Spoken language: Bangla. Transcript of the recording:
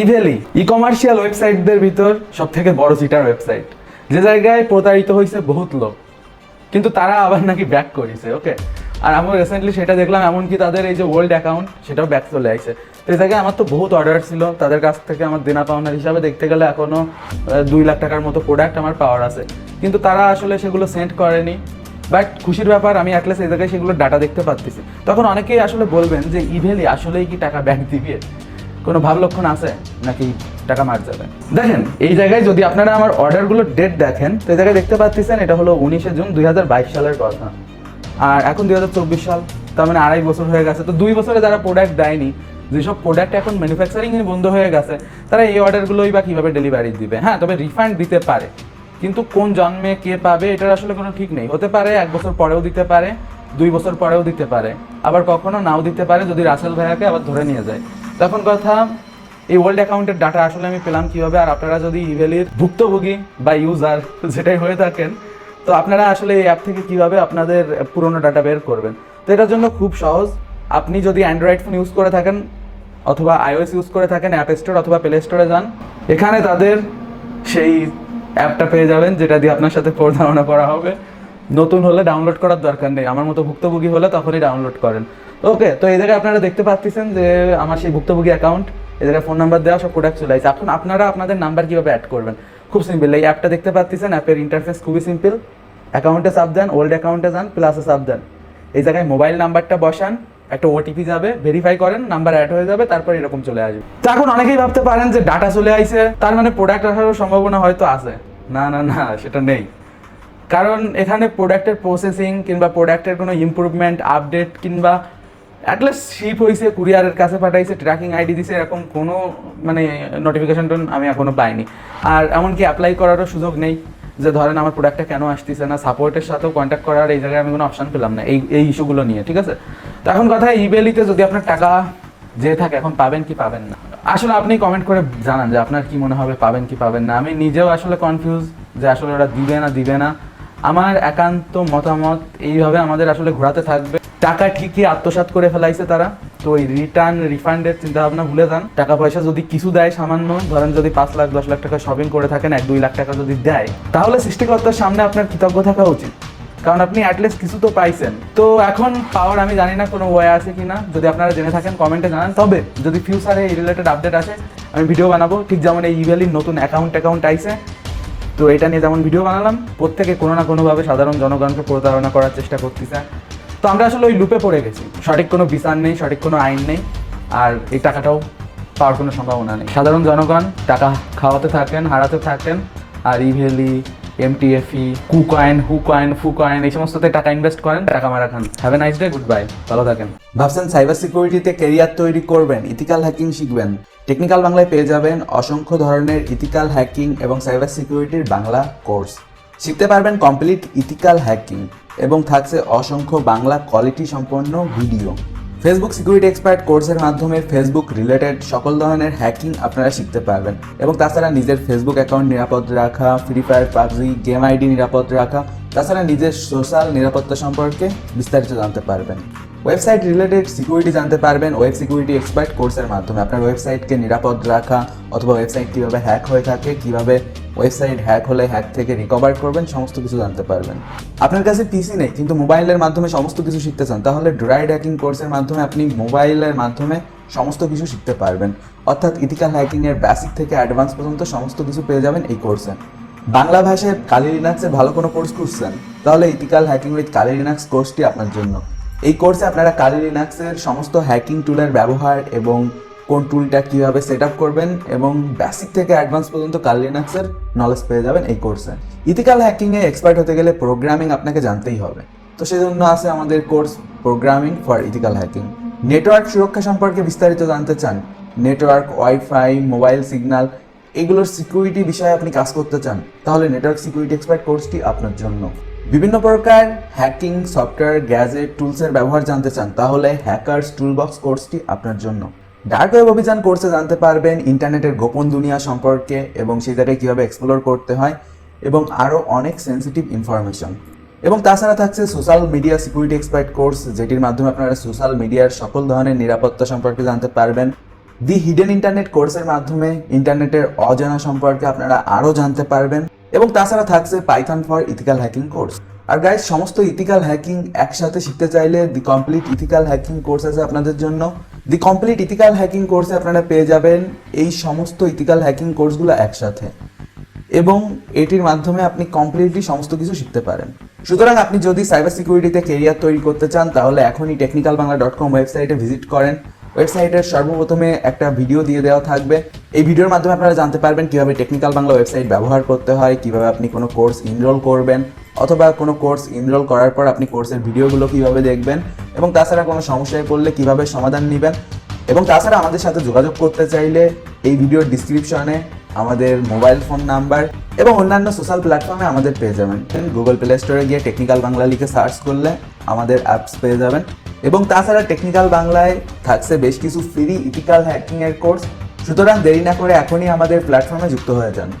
ইভেলি ই কমার্শিয়াল ওয়েবসাইটদের ভিতর সব থেকে বড় চিটার ওয়েবসাইট যে জায়গায় প্রতারিত হয়েছে বহুত লোক। কিন্তু তারা আবার নাকি ব্যাক করেছে ওকে আর আমি রিসেন্টলি সেটা দেখলাম এমনকি তাদের এই যে ওল্ড অ্যাকাউন্ট সেটাও ব্যাক চলে আসছে তো এই জায়গায় আমার তো বহুত অর্ডার ছিল। তাদের কাছ থেকে আমার দেনা পাওনার হিসাবে দেখতে গেলে এখনও আহ, দুই লাখ টাকার মতো প্রোডাক্ট আমার পাওয়ার আছে। কিন্তু তারা আসলে সেগুলো সেন্ড করেনি। বাট খুশির ব্যাপার আমি অ্যাটলিস্ট এই জায়গায় সেগুলো ডাটা দেখতে পাচ্ছি তখন অনেকেই আসলে বলবেন যে ইভেলি আসলেই কি টাকা ব্যাক দিবে? কোনো ভাব লক্ষণ আছে? নাকি টাকা মার যাবে? দেখেন, এই জায়গায় যদি আপনারা আমার অর্ডারগুলো ডেট দেখেন, তো এই জায়গায় দেখতে পাচ্ছেন, এটা হলো উনিশে জুন দুই হাজার বাইশ সালের কথা। আর এখন দুই হাজার চব্বিশ সাল, তার মানে আড়াই বছর হয়ে গেছে। তো দুই বছরে যারা প্রোডাক্ট দেয়নি, যেসব প্রোডাক্ট এখন ম্যানুফ্যাকচারিং বন্ধ হয়ে গেছে, তারা এই অর্ডারগুলোই বা কীভাবে ডেলিভারি দিবে? হ্যাঁ তবে রিফান্ড দিতে পারে। কিন্তু কোন জন্মে কে পাবে, এটার আসলে কোনো ঠিক নেই। হতে পারে, এক বছর পরেও দিতে পারে, দুই বছর পরেও দিতে পারে। আবার কখনো নাও দিতে পারে, যদি রাসেল ভাইয়াকে আবার ধরে নিয়ে যায়। তখন কথা, এই ওল্ড অ্যাকাউন্টের ডাটা আসলে আমি পেলাম কীভাবে? আর আপনারা যদি ইভেলির ভুক্তভোগী বা ইউজার যেটাই হয়ে থাকেন, তো আপনারা আসলে এই অ্যাপ থেকে কীভাবে আপনাদের পুরনো ডাটা বের করবেন? তো এটার জন্য খুব সহজ। আপনি যদি অ্যান্ড্রয়েড ফোন ইউজ করে থাকেন, অথবা আইওএস ইউজ করে থাকেন অ্যাপ স্টোর অথবা প্লে স্টোরে যান, এখানে তাদের সেই অ্যাপটা পেয়ে যাবেন, যেটা দিয়ে আপনার সাথে প্রতারণা করা হবে। নতুন হলে ডাউনলোড করার দরকার নেই। আমার মতো ভুক্তভোগী হলে তখনই ডাউনলোড করেন। ওকে তো এই জায়গায় আপনারা দেখতে পাচ্ছেন যে আমার সেই ভুক্তভোগী অ্যাকাউন্ট এই জায়গায় ফোন নাম্বার দেওয়া সব প্রোডাক্ট চলে আসছে এখন আপনারা আপনাদের নাম্বার কীভাবে অ্যাড করবেন? খুব সিম্পল এই অ্যাপটা দেখতে পাচ্ছেন অ্যাপের ইন্টারফেস খুবই সিম্পল অ্যাকাউন্টে সাব দেন ওল্ড অ্যাকাউন্টে যান প্লাসে সাব দেন। এই জায়গায় মোবাইল নাম্বারটা বসান, একটা ওটিপি যাবে ভেরিফাই করেন নাম্বার অ্যাড হয়ে যাবে, তারপর এরকম চলে আসবে। তো এখন অনেকেই ভাবতে পারেন যে ডাটা চলে আইছে, তার মানে প্রোডাক্ট আসারও সম্ভাবনা হয়তো আছে। না না না, সেটা নেই। কারণ এখানে প্রোডাক্টের প্রসেসিং কিংবা প্রোডাক্টের কোনো ইমপ্রুভমেন্ট আপডেট কিংবা অ্যাটলিস্ট শিপ হয়েছে কুরিয়ারের কাছে পাঠাইছে ট্র্যাকিং আইডি দিছে, এরকম কোনো মানে নোটিফিকেশন আমি এখনও পাইনি। আর এমনকি অ্যাপ্লাই করারও সুযোগ নেই যে ধরেন আমার প্রোডাক্টটা কেন আসতেছে না সাপোর্টের সাথেও কন্ট্যাক্ট করার এই জায়গায় আমি কোনো অপশন পেলাম না, এই এই ইস্যুগুলো নিয়ে, ঠিক আছে? তো এখন কথা ইবেলিতে যদি আপনার টাকা যে থাকে, এখন পাবেন কি পাবেন না? আসলে আপনি কমেন্ট করে জানান যে আপনার কি মনে হবে, পাবেন কি পাবেন না। আমি নিজেও আসলে কনফিউজ যে আসলে ওরা দিবে না দিবে না। আমার একান্ত মতামত এইভাবে আমাদের আসলে ঘোরাতে থাকবে। টাকা ঠিকই আত্মসাৎ করে ফেলাইছে তারা। তো ওই রিটার্ন রিফান্ডের চিন্তা ভাবনা ভুলে যান। টাকা পয়সা যদি কিছু দেয় সামান্য, ধরেন যদি পাঁচ লাখ, দশ লাখ টাকা শপিং করে থাকেন, এক, দুই লাখ টাকা যদি দেয়, তাহলে সৃষ্টিকর্তার সামনে আপনার কৃতজ্ঞ থাকা উচিত। কারণ আপনি অ্যাটলিস্ট কিছু তো পাইছেন। তো এখন পাওয়ার আমি জানি না কোনো ওয়ে আছে কিনা। যদি আপনারা জেনে থাকেন কমেন্টে জানান। তবে যদি ফিউচারে এই রিলেটেড আপডেট আসে, আমি ভিডিও বানাবো। ঠিক যেমন এই ইভেলির নতুন অ্যাকাউন্ট অ্যাকাউন্ট আইসে তো এটা নিয়ে যেমন ভিডিও বানালাম, প্রত্যেকে কোনো না কোনোভাবে সাধারণ জনগণকে প্রতারণা করার চেষ্টা করতে করতেছে। তো আমরা আসলে ওই লুপে পড়ে গেছি। সঠিক কোনো বিচার নেই, সঠিক কোনো আইন নেই, আর এই টাকাটাও পাওয়ার কোনো সম্ভাবনা নেই। সাধারণ জনগণ টাকা খাওয়াতে থাকেন, হারাতে থাকেন, আর ইভেলি এমটিএফই কুকয়েন হুকয়েন ফুকয়েন এই সমস্ততে টাকা ইনভেস্ট করেন, টাকা মারা খান। Have a nice day good bye ভালো থাকেন। ভাবছেন সাইবার সিকিউরিটিতে ক্যারিয়ার তৈরি করবেন ইথিক্যাল হ্যাকিং শিখবেন। টেকনিক্যাল বাংলায় পেয়ে যাবেন অসংখ্য ধরনের ইথিক্যাল হ্যাকিং এবং সাইবার সিকিউরিটির বাংলা কোর্স শিখতে পারবেন কমপ্লিট ইথিক্যাল হ্যাকিং এবং থাকছে অসংখ্য বাংলা কোয়ালিটি সম্পন্ন ভিডিও ফেসবুক সিকিউরিটি এক্সপার্ট কোর্সের মাধ্যমে ফেসবুক রিলেটেড সকল ধরনের হ্যাকিং আপনারা শিখতে পারবেন এবং তাছাড়া নিজের ফেসবুক অ্যাকাউন্ট নিরাপদ রাখা Free Fire PUBG game ID নিরাপদ রাখা, তাছাড়া নিজের সোশ্যাল নিরাপত্তা সম্পর্কে বিস্তারিত জানতে পারবেন। ওয়েবসাইট রিলেটেড সিকিউরিটি জানতে পারবেন ওয়েব সিকিউরিটি এক্সপার্ট কোর্সের মাধ্যমে। আপনার ওয়েবসাইটকে নিরাপদ রাখা অথবা ওয়েবসাইট কীভাবে হ্যাক হয়ে থাকে, কীভাবে ওয়েবসাইট হ্যাক হলে হ্যাক থেকে রিকভার করবেন, সমস্ত কিছু জানতে পারবেন। আপনার কাছে পিসি নেই, কিন্তু মোবাইলের মাধ্যমে সমস্ত কিছু শিখতে চান, তাহলে ড্রাইড হ্যাকিং কোর্সের মাধ্যমে আপনি মোবাইলের মাধ্যমে সমস্ত কিছু শিখতে পারবেন। অর্থাৎ ইথিক্যাল হ্যাকিং এর বেসিক থেকে অ্যাডভান্স পর্যন্ত সমস্ত কিছু পেয়ে যাবেন এই কোর্সে বাংলা ভাষায় কালি লিনাক্সের ভালো কোনো কোর্স খুঁজছেন? তাহলে ethical hacking with Kali Linux কোর্সটি আপনার জন্য। এই কোর্সে আপনারা কালি লিনাক্সের সমস্ত হ্যাকিং টুলের ব্যবহার এবং কোন টুলটা কীভাবে সেট আপ করবেন এবং বেসিক থেকে অ্যাডভান্স পর্যন্ত কালি লিনাক্সের নলেজ পেয়ে যাবেন এই কোর্সে ইথিক্যাল হ্যাকিংয়ে এক্সপার্ট হতে গেলে প্রোগ্রামিং আপনাকে জানতেই হবে। তো সেই জন্য আছে আমাদের course programming for ethical hacking network সুরক্ষা সম্পর্কে বিস্তারিত জানতে চান নেটওয়ার্ক ওয়াইফাই মোবাইল সিগন্যাল এগুলোর সিকিউরিটি বিষয়ে আপনি কাজ করতে চান, তাহলে নেটওয়ার্ক সিকিউরিটি এক্সপার্ট কোর্সটি আপনার জন্য। বিভিন্ন প্রকার হ্যাকিং সফটওয়্যার গ্যাজেট টুলসের ব্যবহার জানতে চান, তাহলে হ্যাকার্স টুলবক্স কোর্সটি আপনার জন্য। ডার্ক ওয়েব অভিযান কোর্সে জানতে পারবেন ইন্টারনেটের গোপন দুনিয়া সম্পর্কে এবং জায়গায় কীভাবে এক্সপ্লোর করতে হয় এবং আরও অনেক সেন্সিটিভ ইনফরমেশন এবং তাছাড়া থাকছে social media security expert course যেটির মাধ্যমে আপনারা সোশ্যাল মিডিয়ার সকল ধরনের নিরাপত্তা সম্পর্কে জানতে পারবেন। দি হিডেন ইন্টারনেট কোর্সের মাধ্যমে ইন্টারনেটের অজানা সম্পর্কে আপনারা আরও জানতে পারবেন। এবং তাছাড়া থাকছে Python for ethical hacking course R guys সমস্ত ইথিক্যাল হ্যাকিং একসাথে শিখতে চাইলে the complete ethical hacking course আছে আপনাদের জন্য দি কমপ্লিট ইথিক্যাল হ্যাকিং কোর্সে আপনারা পেয়ে যাবেন এই সমস্ত ইথিক্যাল হ্যাকিং কোর্সগুলো একসাথে। এবং এটির মাধ্যমে আপনি কমপ্লিটলি সমস্ত কিছু শিখতে পারেন। সুতরাং আপনি যদি সাইবার সিকিউরিটিতে কেরিয়ার তৈরি করতে চান, তাহলে এখনই টেকনিক্যাল বাংলা ডট কম ওয়েবসাইটে ভিজিট করেন। ওয়েবসাইটের সর্বপ্রথমে একটা ভিডিও দিয়ে দেওয়া থাকবে। এই ভিডিওর মাধ্যমে আপনারা জানতে পারবেন কীভাবে টেকনিক্যাল বাংলা ওয়েবসাইট ব্যবহার করতে হয়, কীভাবে আপনি কোনো কোর্স ইনরোল করবেন। অথবা কোনো কোর্স ইনরোল করার পর আপনি কোর্সের ভিডিওগুলো কীভাবে দেখবেন এবং তাছাড়া কোনো সমস্যায় পড়লে কীভাবে সমাধান নেবেন এবং তাছাড়া আমাদের সাথে যোগাযোগ করতে চাইলে এই ভিডিওর ডিসক্রিপশনে আমাদের মোবাইল ফোন নাম্বার এবং অন্যান্য সোশ্যাল প্ল্যাটফর্মে আমাদের পেয়ে যাবেন। গুগল প্লে স্টোরে গিয়ে টেকনিক্যাল বাংলা লিখে সার্চ করলে আমাদের অ্যাপস পেয়ে যাবেন এবং তাছাড়া টেকনিক্যাল বাংলায় থাকছে বেশ কিছু ফ্রি ইথিক্যাল হ্যাকিংয়ের কোর্স। সুতরাং দেরি না করে এখনই আমাদের প্ল্যাটফর্মে যুক্ত হয়ে যান।